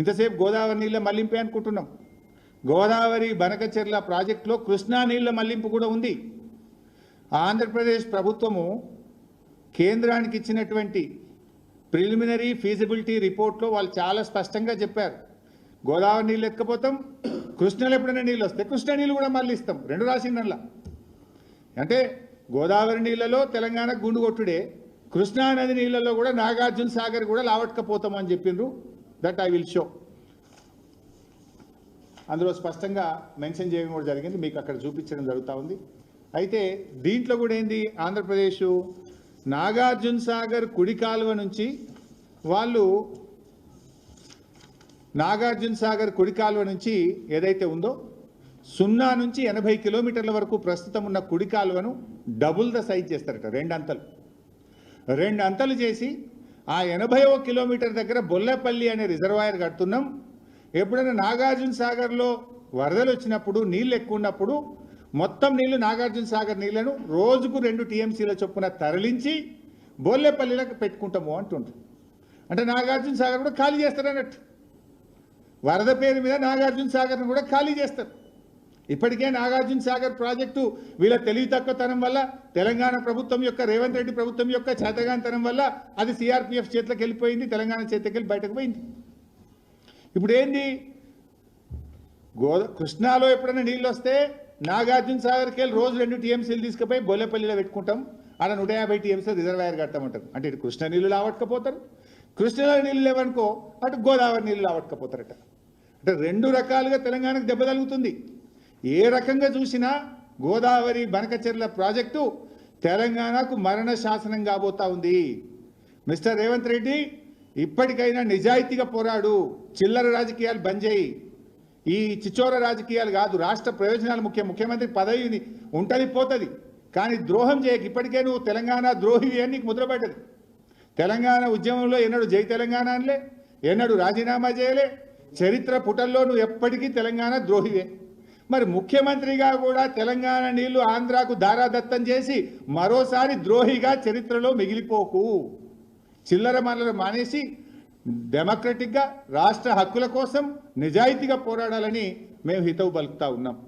ఇంతసేపు గోదావరి నీళ్ళ మళ్ళింపే అనుకుంటున్నాం. గోదావరి బనకచెర్ల ప్రాజెక్టులో కృష్ణా నీళ్ళ మళ్ళింపు కూడా ఉంది. ఆంధ్రప్రదేశ్ ప్రభుత్వము కేంద్రానికి ఇచ్చినటువంటి ప్రిలిమినరీ ఫీజిబిలిటీ రిపోర్ట్లో వాళ్ళు చాలా స్పష్టంగా చెప్పారు. గోదావరి నీళ్ళు ఎత్తుకపోతాం కృష్ణలో ఎప్పుడైనా నీళ్ళు వస్తాయి. కృష్ణా నీళ్ళు కూడా మళ్ళీ ఇస్తాం రెండు రాసిండల్లా అంటే గోదావరి నీళ్ళలో తెలంగాణ గుండు కొట్టుడే కృష్ణానది నీళ్ళలో కూడా నాగార్జున సాగర్ కూడా లావట్కపోతామని చెప్పిండ్రు దట్ ఐ విల్ షో అందులో స్పష్టంగా మెన్షన్ చేయడం కూడా జరిగింది. మీకు అక్కడ చూపించడం జరుగుతూ ఉంది. అయితే దీంట్లో కూడా ఏంది? ఆంధ్రప్రదేశ్ నాగార్జున సాగర్ కుడి కాలువ నుంచి వాళ్ళు నాగార్జున సాగర్ కుడి కాలువ నుంచి ఏదైతే ఉందో సున్నా నుంచి ఎనభై కిలోమీటర్ల వరకు ప్రస్తుతం ఉన్న కుడి కాలువను డబుల్ ద సైజ్ చేస్తారట. రెండు అంతలు. రెండు అంతలు చేసి ఆ ఎనభైవ కిలోమీటర్ దగ్గర బొల్లపల్లి అనే రిజర్వాయర్ కడుతున్నాం. ఎప్పుడైనా నాగార్జున సాగర్లో వరదలు వచ్చినప్పుడు నీళ్ళు ఎక్కువ ఉన్నప్పుడు మొత్తం నీళ్ళు నాగార్జున సాగర్ నీళ్ళను రోజుకు రెండు టీఎంసీల చొప్పున తరలించి బోల్లెపల్లిలకు పెట్టుకుంటాము అంటుండ్రు. అంటే నాగార్జున సాగర్ కూడా ఖాళీ చేస్తారు అన్నట్టు. వరద పేరు మీద నాగార్జున సాగర్ను కూడా ఖాళీ చేస్తారు. ఇప్పటికే నాగార్జున సాగర్ ప్రాజెక్టు వీళ్ళ తెలివి తక్కువతనం వల్ల తెలంగాణ ప్రభుత్వం యొక్క రేవంత్ రెడ్డి ప్రభుత్వం యొక్క చేతగానితనం వల్ల అది సిఆర్పిఎఫ్ చేతిలోకి వెళ్ళిపోయింది తెలంగాణ చేతికి వెళ్ళి బయటకు పోయింది. ఇప్పుడు ఏంది? కృష్ణాలో ఎప్పుడైనా నీళ్ళు వస్తే నాగార్జున సాగర్కి వెళ్ళి రోజు రెండు టీఎంసీలు తీసుకుపోయి బోలేపల్లిలో పెట్టుకుంటాం. ఆడ నూట యాభై టీఎంసీ రిజర్వాయర్ కడతామంటారు. అంటే ఇటు కృష్ణ నీళ్ళు లావట్టుకపోతారు కృష్ణలో నీళ్ళు లేవనుకో అటు గోదావరి నీళ్ళు లావట్టుకపోతారట అంటే రెండు రకాలుగా తెలంగాణకు దెబ్బ తగులుతుంది. ఏ రకంగా చూసినా గోదావరి బనకచెర్ల ప్రాజెక్టు తెలంగాణకు మరణ శాసనం కాబోతా ఉంది. మిస్టర్ రేవంత్ రెడ్డి ఇప్పటికైనా నిజాయితీగా పోరాడు. చిల్లర రాజకీయాలు బంద్ చేయి. ఈ చిచోర రాజకీయాలు కాదు రాష్ట్ర ప్రయోజనాలు ముఖ్య. ముఖ్యమంత్రి పదవి ఉంటుంది పోతుంది కానీ ద్రోహం చేయక. ఇప్పటికే నువ్వు తెలంగాణ ద్రోహివి అని నీకు ముద్రపడ్డది తెలంగాణ ఉద్యమంలో ఎన్నడు జై తెలంగాణ అనలే ఎన్నడు రాజీనామా చేయలే. చరిత్ర పుటల్లో నువ్వు ఎప్పటికీ తెలంగాణ ద్రోహివే. మరి ముఖ్యమంత్రిగా కూడా తెలంగాణ నీళ్ళు ఆంధ్రాకు దారాదత్తం చేసి మరోసారి ద్రోహిగా చరిత్రలో మిగిలిపోకు. చిల్లర మనలు మానేసి డెమోక్రటిక్గా రాష్ట్ర హక్కుల కోసం నిజాయితీగా పోరాడాలని మేము హితవు పలుకుతా ఉన్నాం.